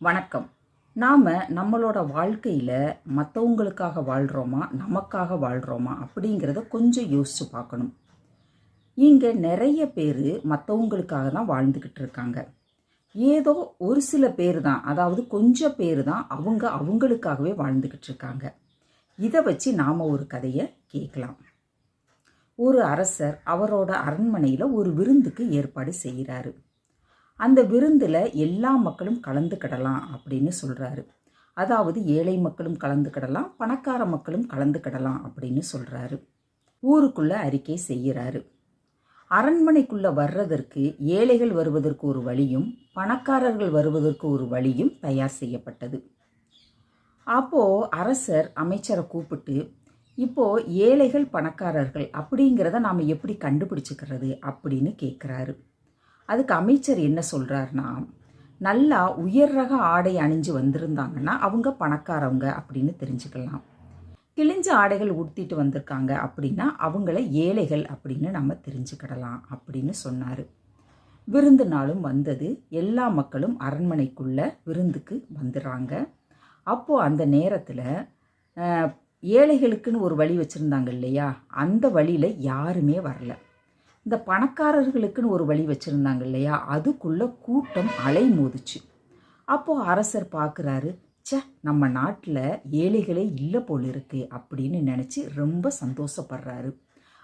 வணக்கம். நாம் நம்மளோட வாழ்க்கையில் மற்றவங்களுக்காக வாழ்கிறோமா நமக்காக வாழ்கிறோமா அப்படிங்கிறத கொஞ்சம் யோசித்து பார்க்கணும். இங்கே நிறைய பேர் மற்றவங்களுக்காக தான் வாழ்ந்துக்கிட்டு இருக்காங்க. ஏதோ ஒரு சில பேர் தான் அதாவது கொஞ்சம் பேர் தான் அவங்க அவங்களுக்காகவே வாழ்ந்துக்கிட்டு இருக்காங்க. இதை வச்சு நாம் ஒரு கதையை கேட்கலாம். ஒரு அரசர் அவரோட அரண்மனையில் ஒரு விருந்துக்கு ஏற்பாடு செய்கிறாரு. அந்த விருந்தில் எல்லா மக்களும் கலந்துக்கிடலாம் அப்படின்னு சொல்கிறாரு அதாவது ஏழை மக்களும் கலந்துக்கிடலாம் பணக்கார மக்களும் கலந்துக்கிடலாம் அப்படின்னு சொல்கிறாரு ஊருக்குள்ளே அறிக்கை செய்கிறாரு. அரண்மனைக்குள்ளே வர்றதற்கு ஏழைகள் வருவதற்கு ஒரு வழியும் பணக்காரர்கள் வருவதற்கு ஒரு வழியும் தயார் செய்யப்பட்டது. அப்போது அரசர் அமைச்சரை கூப்பிட்டு இப்போது ஏழைகள் பணக்காரர்கள் அப்படிங்கிறத நாம் எப்படி கண்டுபிடிச்சிக்கிறது? அப்படின்னு கேட்குறாரு அதுக்கு அமைச்சர் என்ன சொல்கிறாருன்னா நல்லா உயர் ரக ஆடை அணிஞ்சு வந்திருந்தாங்கன்னா அவங்க பணக்காரவங்க அப்படின்னு தெரிஞ்சுக்கலாம். கிழிஞ்ச ஆடைகள் உடுத்திட்டு வந்திருக்காங்க அப்படின்னா அவங்கள ஏழைகள் அப்படின்னு நம்ம தெரிஞ்சுக்கிடலாம் அப்படின்னு சொன்னார். விருந்து நாளும் வந்தது. எல்லா மக்களும் அரண்மனைக்குள்ள விருந்துக்கு வந்துடுறாங்க. அப்போது அந்த நேரத்தில் ஏழைகளுக்குன்னு ஒரு வழி வச்சுருந்தாங்க இல்லையா? அந்த வழியில் யாருமே வரல. இந்த பணக்காரர்களுக்குன்னு ஒரு வழி வச்சுருந்தாங்க இல்லையா? அதுக்குள்ளே கூட்டம் அலை மோதுச்சு. அப்போது அரசர் பார்க்குறாரு சே நம்ம நாட்டில் ஏழைகளே இல்லை போல் இருக்கு அப்படின்னு நினச்சி ரொம்ப சந்தோஷப்படுறாரு.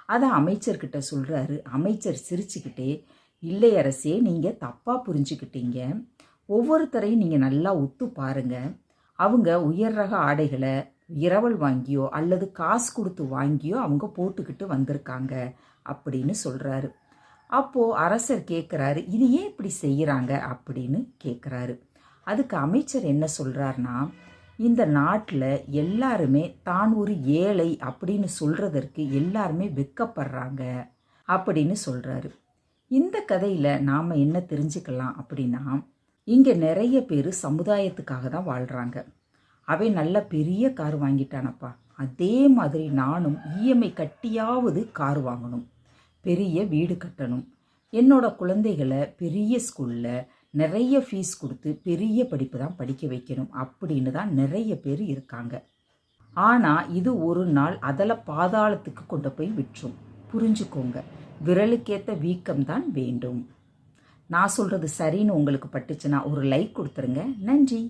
அதை அமைச்சர்கிட்ட சொல்கிறாரு அமைச்சர் சிரிச்சுக்கிட்டே இல்லை அரசே நீங்கள் தப்பாக புரிஞ்சுக்கிட்டீங்க. ஒவ்வொருத்தரையும் நீங்கள் நல்லா ஒத்து பாருங்க. அவங்க உயர் ரக ஆடைகளை இரவல் வாங்கியோ அல்லது காசு கொடுத்து வாங்கியோ அவங்க போட்டுக்கிட்டு வந்திருக்காங்க. அப்படின்னு சொல்கிறாரு அப்போது அரசர் கேட்குறாரு இது ஏன் இப்படி செய்கிறாங்க அப்படின்னு கேட்குறாரு அதுக்கு அமைச்சர் என்ன சொல்கிறாருன்னா இந்த நாட்டில் எல்லாருமே தான் ஒரு ஏழை அப்படின்னு சொல்கிறதற்கு எல்லாருமே வெக்கப்படுறாங்க அப்படின்னு சொல்கிறாரு இந்த கதையில் நாம் என்ன தெரிஞ்சுக்கலாம் அப்படின்னா இங்கே நிறைய பேர் சமுதாயத்துக்காக தான் வாழ்கிறாங்க அவன் நல்ல பெரிய கார் வாங்கிட்டானப்பா. அதே மாதிரி நானும் இஎம்ஐ கட்டியாவது கார் வாங்கணும். பெரிய வீடு கட்டணும். என்னோட குழந்தைகளை பெரிய ஸ்கூலில் நிறைய ஃபீஸ் கொடுத்து பெரிய படிப்பு தான் படிக்க வைக்கணும் அப்படின்னு தான் நிறைய பேர் இருக்காங்க. ஆனால் இது ஒரு நாள் அதில் பாதாளத்துக்கு கொண்டு போய் விட்டுரும். புரிஞ்சுக்கோங்க விரலுக்கேற்ற வீக்கம் தான் வேண்டும். நான் சொல்கிறது சரின்னு உங்களுக்கு பட்டுச்சுன்னா ஒரு லைக் கொடுத்துருங்க. நன்றி.